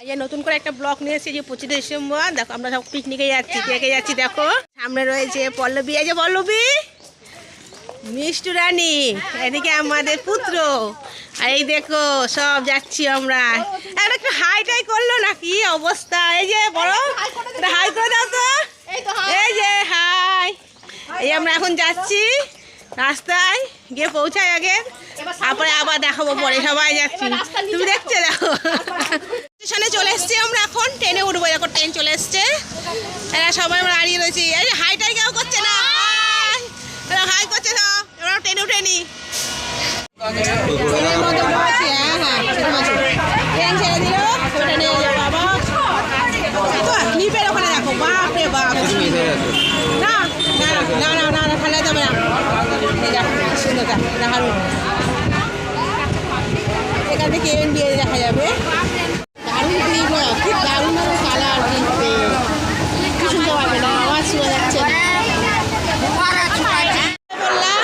আজ নতুন করে একটা ব্লগ নিয়ে এসেছি যে পঁচিশে ডিসেম্বর, দেখো আমরা সব পিকনিকে যাচ্ছি দেখে যাচ্ছি, দেখো। সামনে রয়েছে পল্লবী যে পল্লবী, মিষ্টু রানী, এদিকে আমাদের পুত্র। আর এই দেখো, সব যাচ্ছি আমরা। একটা একটু হাই টাই করল না কি অবস্থা? এই যে বড় হাই করে দাও তো। এই যে হাই এই আমরা এখন যাচ্ছি রাস্তায়, গিয়ে পৌঁছাই আগে। তারপরে আবার দেখাবো পরে, সবাই যাচ্ছি। তুমি দেখছ, দেখো। চলে এসছি আমরা এখন। ট্রেনে উঠবো এখন ট্রেন চলে এসছে। এরা সবাই আমরা দাঁড়িয়ে রয়েছি। এই যে হাই টাই কেউ করছে না? হাই করছে এবার ট্রেনে উঠে নি। না, না, না, না, না, না, না। এখান থেকে এনডিএ দেখা যাবে দারুণ ক্লিপ খুব দারুণ দারুণ কালার ক্লিপে কি শুনতে পারবে না আওয়াজ শোনা যাচ্ছে না বললাম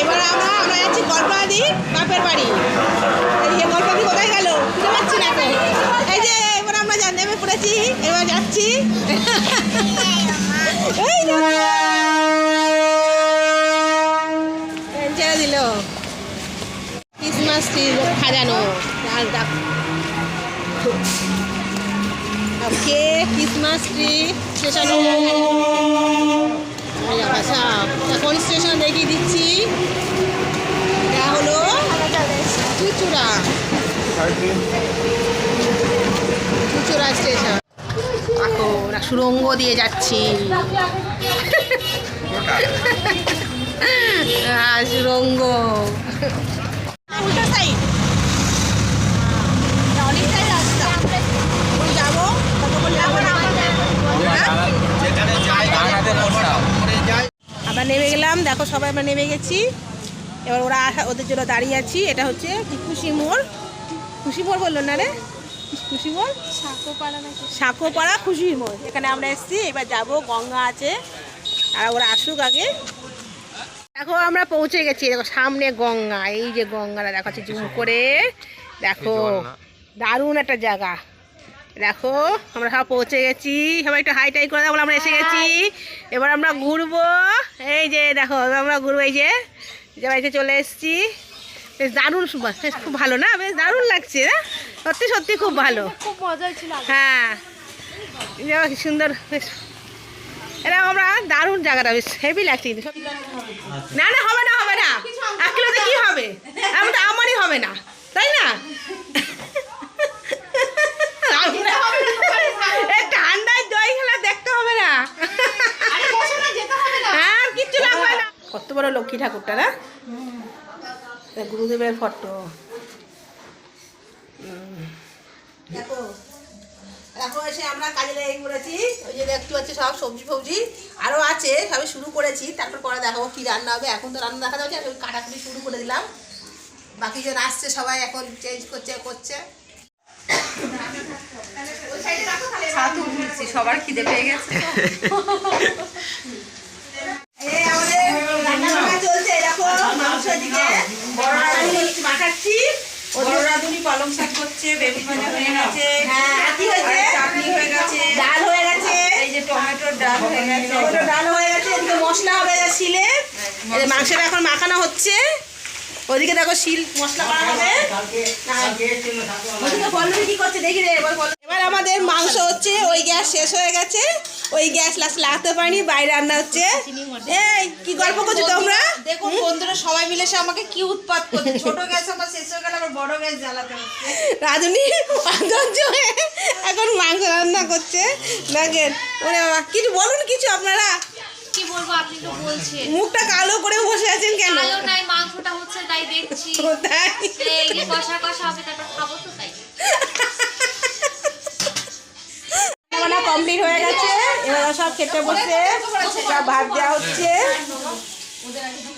এবার আমরা আমরা যাচ্ছি গল্পাদি বাপের বাড়ি এদিকে গল্পাদি কোথায় গেল খুঁজে পাচ্ছি না তো এই যে এবার আমরা যা এবার যাচ্ছি। দিল। ক্রিসমাস ট্রি সাজানো। দেখো ক্রিসমাস ট্রি স্টেশনে স্টেশন দেখিয়ে দিচ্ছি। এটা হলো চুচুড়া। চুচুড়া স্টেশন ওরা সুরঙ্গ দিয়ে যাচ্ছি। সুরঙ্গ আমরা নেমে গেলাম, দেখো সবাই আমরা নেমে গেছি। এবার ওরা ওদের জন্য দাঁড়িয়ে আছি। এটা হচ্ছে খুশি মোড়। খুশি মোড় বলল না রে? খুশি মোড় সাঁকোপাড়া খুশি মোড় এখানে আমরা এসেছি এবার যাব গঙ্গা আছে। আর ওরা আসুক আগে। দেখো আমরা পৌঁছে গেছি। দেখো সামনে গঙ্গা। এই যে গঙ্গাটা দেখাচ্ছে জুম করে। দেখো দারুণ একটা জায়গা। দেখো আমরা সব পৌঁছে গেছি। সবাই একটু হাই টাই করে দেখো আমরা এসে গেছি। এবার আমরা ঘুরবো। এই যে দেখো এবার আমরা ঘুরবো এই যে। যে বাড়িতে চলে এসেছি। বেশ দারুণ বেশ খুব ভালো না? বেশ দারুণ লাগছে না? সত্যি সত্যি খুব ভালো। খুব মজা ছিল হ্যাঁ। সুন্দর বেশ। এটা আমরা দারুণ জায়গাটা বেশ হেভি লাগছে কিন্তু। না না হবে না হবে না। এক কিলোতে কি হবে? এমন তো আমারই হবে না। তাই না? ঠান্ডায় দই খেলা দেখতে হবে না। হ্যাঁ আর কিচ্ছু লাগবে না। কত বড় লক্ষ্মী ঠাকুরটা না? গুরুদেবের ফটো দেখো এখন এসে আমরা কাজে লেগে পড়েছি। ওই যে দেখতে পাচ্ছি সব সবজি ফবজি। আরও আছে সবই শুরু করেছি। তারপর পরে দেখাবো কী রান্না হবে। এখন তো রান্না দেখা যাচ্ছে আমি কাটাকুটি শুরু করে দিলাম। বাকি জন আসছে সবাই এখন চেঞ্জ করছে করছে। ছাতু ঘুরছি সবার খিদে পেয়ে গেছে। পালং শাক করছে বেগুন ভাজা হয়ে গেছে। হ্যাঁ কি হয়েছে? ডাল হয়ে গেছে। টমেটো ডাল হয়ে গেছে এদিকে মশলা হবে শিলে। মাংসটা এখন মাখানো হচ্ছে। ওদিকে দেখো শিল মশলা করা হবে। ওদিকে পল্লবী কি করছে? দেখি রে এবার এবার আমাদের মাংস হচ্ছে ওই গ্যাস শেষ হয়ে গেছে। ওই গ্যাস লাস্ট লাগাতে পারিনি বাইরে রান্না হচ্ছে। এই কি গল্প করছ তোমরা? দেখুন বন্ধুরা সবাই মিলে সে আমাকে কি উৎপাত করছে। ছোট গ্যাস আমার শেষ হয়ে গেল আবার বড় গ্যাস জ্বালাতে হচ্ছে। রাধুনি আদর্য হয়ে এখন মাংস রান্না করছে। দেখেন ওরে বাবা কিছু বলুন কিছু আপনারা? কি বলব আপনি তো বলছেন। মুখটা কালো করে বসে আছেন কেন? ভালো নাই মাংসটা হচ্ছে তাই দেখছি। কোথায়? এই কষা কষা হবে তারপর খাব তো তাই। কমপ্লিট হয়ে গেছে এবার সব খেতে বসে সব ভাত দেওয়া হচ্ছে।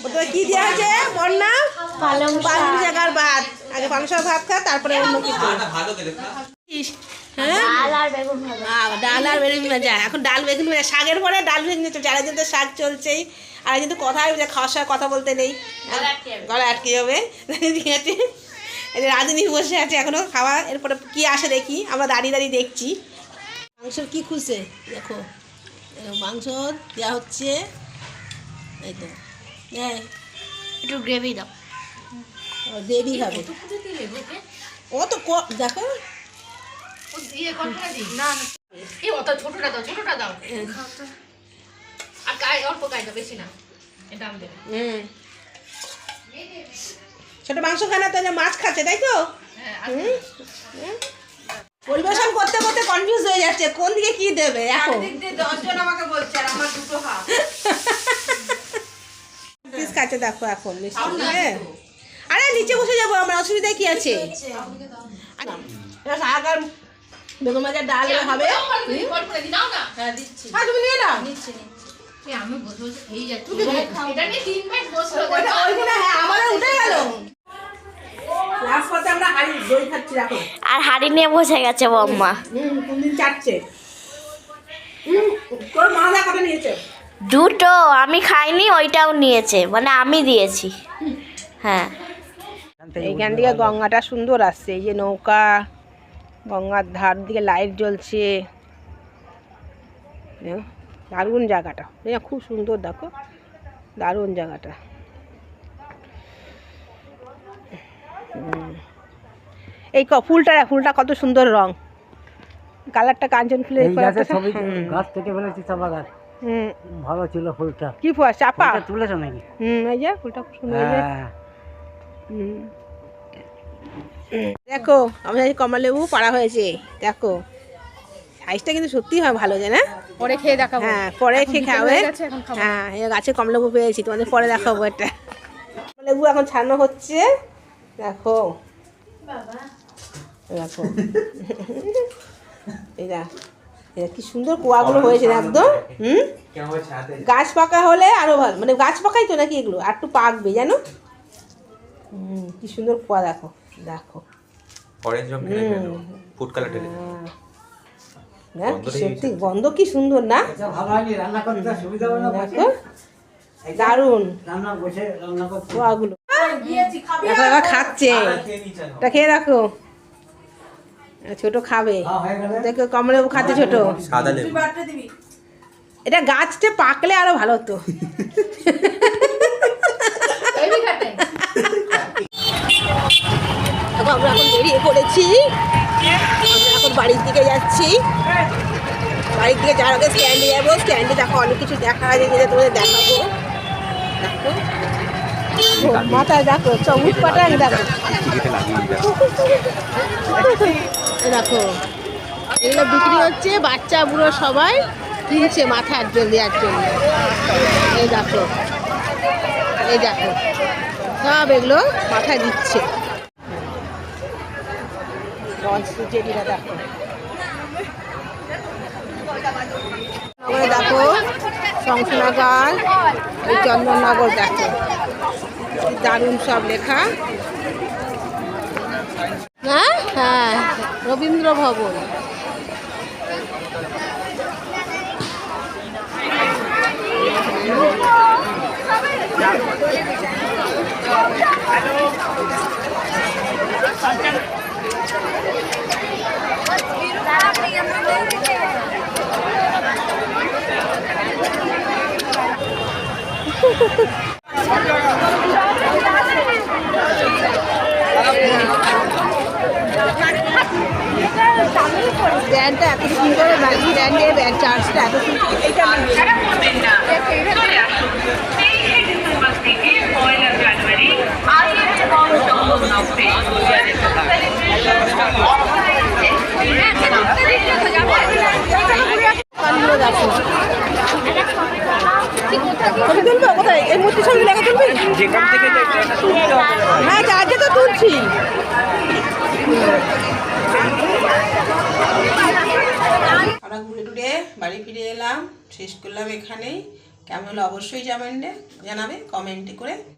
ওটা কি দেওয়া হয়েছে বন্যা? পালং পালং শাকার ভাত। আগে পালং শাক ভাত খা তারপরে অন্য কিছু হ্যাঁ? ডাল আর বেগুন ভাজা। আহ, ডাল আর এখন ডাল বেগুন ভাজা। শাকের পরে ডাল বেগুন চলছে। আরেকজন তো শাক চলছেই। আর কিন্তু কথাই খাওয়ার সময় কথা বলতে নেই। গলা আটকে যাবে। আছে? রাঁধুনি বসে আছে এখনও খাওয়া। এরপরে কি আসে দেখি। আমরা দাঁড়িয়ে দাঁড়িয়ে দেখছি। মাংসর কি খুলছে? দেখো। মাংস দেওয়া হচ্ছে। এই তো। একটু গ্রেভি দাও। দেবি খাবে। ও তো দেখো। এই অত ছোটটা দাও ছোটটা দাও। আর গায়ে অল্প গায়ে দাও বেশি না। এটা আমি হুম। ছোট মাংস খানা তাহলে মাছ খাচ্ছে তাই তো? হ্যাঁ? পরিবেশন করতে করতে কনফিউজ হয়ে যাচ্ছে কোন দিকে কি দেবে এখন? দশজন আমাকে বলছে আর আমার দুটো হাত। খাচ্ছে দেখো এখন মিষ্টি দিয়ে। আরে নিচে বসে যাব আমার অসুবিধা কি আছে? বেগুন ভাজার ডাল হবে। হ্যাঁ হ্যাঁ তুমি নিয়ে নাও। হ্যাঁ আর হাড়ি নিয়ে বসে গেছে বম্মা। চাটছে। মাথা কটা নিয়েছে। দুটো আমি খাইনি ওইটাও নিয়েছে। মানে আমি দিয়েছি। হ্যাঁ। এইখান থেকে গঙ্গাটা সুন্দর আসছে এই যে নৌকা গঙ্গার ধার দিকে লাইট জ্বলছে। দারুণ জায়গাটা। খুব সুন্দর দেখো দারুণ জায়গাটা। হুম। এই ক ফুলটা ফুলটা কত সুন্দর রং। কালারটা কাঞ্চন ফুলের গাছ থেকে ফেলেছি চাপা গাছ হুম। ভালো ছিল ফুলটা। কি ফুল চাপা? তুলেছো নাকি? হুম এই যে ফুলটা খুব সুন্দর। হ্যাঁ। হুম। দেখো আমাদের এই কমলালেবু পাড়া হয়েছে দেখো। সাইজটা কিন্তু সত্যিই হয় ভালো যে না পরে খেয়ে দেখাবো। হ্যাঁ পরে খেয়ে খাবে। হ্যাঁ এই গাছে কমলালেবু পেয়েছি তোমাদের পরে দেখাবো এটা। কমলালেবু এখন ছাড়ানো হচ্ছে দেখো। দেখো। এটা এটা কি সুন্দর কোয়াগুলো হয়েছে একদম হুম? গাছ পাকা হলে আরও ভালো। মানে গাছ পাকাই তো নাকি এগুলো? আর একটু পাকবে জানো? হুম কি সুন্দর কোয়া দেখো দেখো। অরেঞ্জ রং ফুড কালার ঢেলে ফেলো। হ্যাঁ। না সত্যি গন্ধ কি সুন্দর না? হয়নি রান্না করতে সুবিধা হবে না বসে। দেখো দারুণ। রান্না বসে রান্না করতে। কোয়াগুলো। খাচ্ছে। এটা খেয়ে রাখো। ছোট খাবে। হ্যাঁ, হয়ে দেখো কমলেবু খাচ্ছে ছোট। সাদা লেবু। এটা গাছটা পাকলে আরও ভালো হতো। দেখো আমরা এখন বেরিয়ে পড়েছি। আমরা এখন বাড়ির দিকে যাচ্ছি। বাড়ির দিকে যাওয়ার আগে স্ট্যান্ডে যাব। স্ট্যান্ডে দেখো অনেক কিছু দেখা আছে যেটা তোমাদের দেখাবো। দেখো। মাথায় দেখো চমুচ পাটা দেখো দেখো এগুলো বিক্রি হচ্ছে, বাচ্চা বুড়ো সবাই কিনছে মাথার জন্য দেওয়ার জন্য। এই দেখো। এই দেখো। সব এগুলো মাথায় দিচ্ছে। দেখো। নগরে দেখো শংসনগর এই চন্দননগর, দেখো। দারুণ সব লেখা। রবীন্দ্র ভবন ব্যান্ডটা এত সুন্দর ব্যান্ডের ব্যান্ড চার্জটা এত এটা আমি কানগুলো দেখো ছবি তুলবো কোথায় এই মূর্তি ছবি লেখা তুলবি হ্যাঁ চার্জে তো তুলছি। আমরা ঘুরে টুরে বাড়ি ফিরে এলাম, শেষ করলাম এখানেই। কেমন হলো অবশ্যই জানাবেন জানাবে কমেন্টে করে।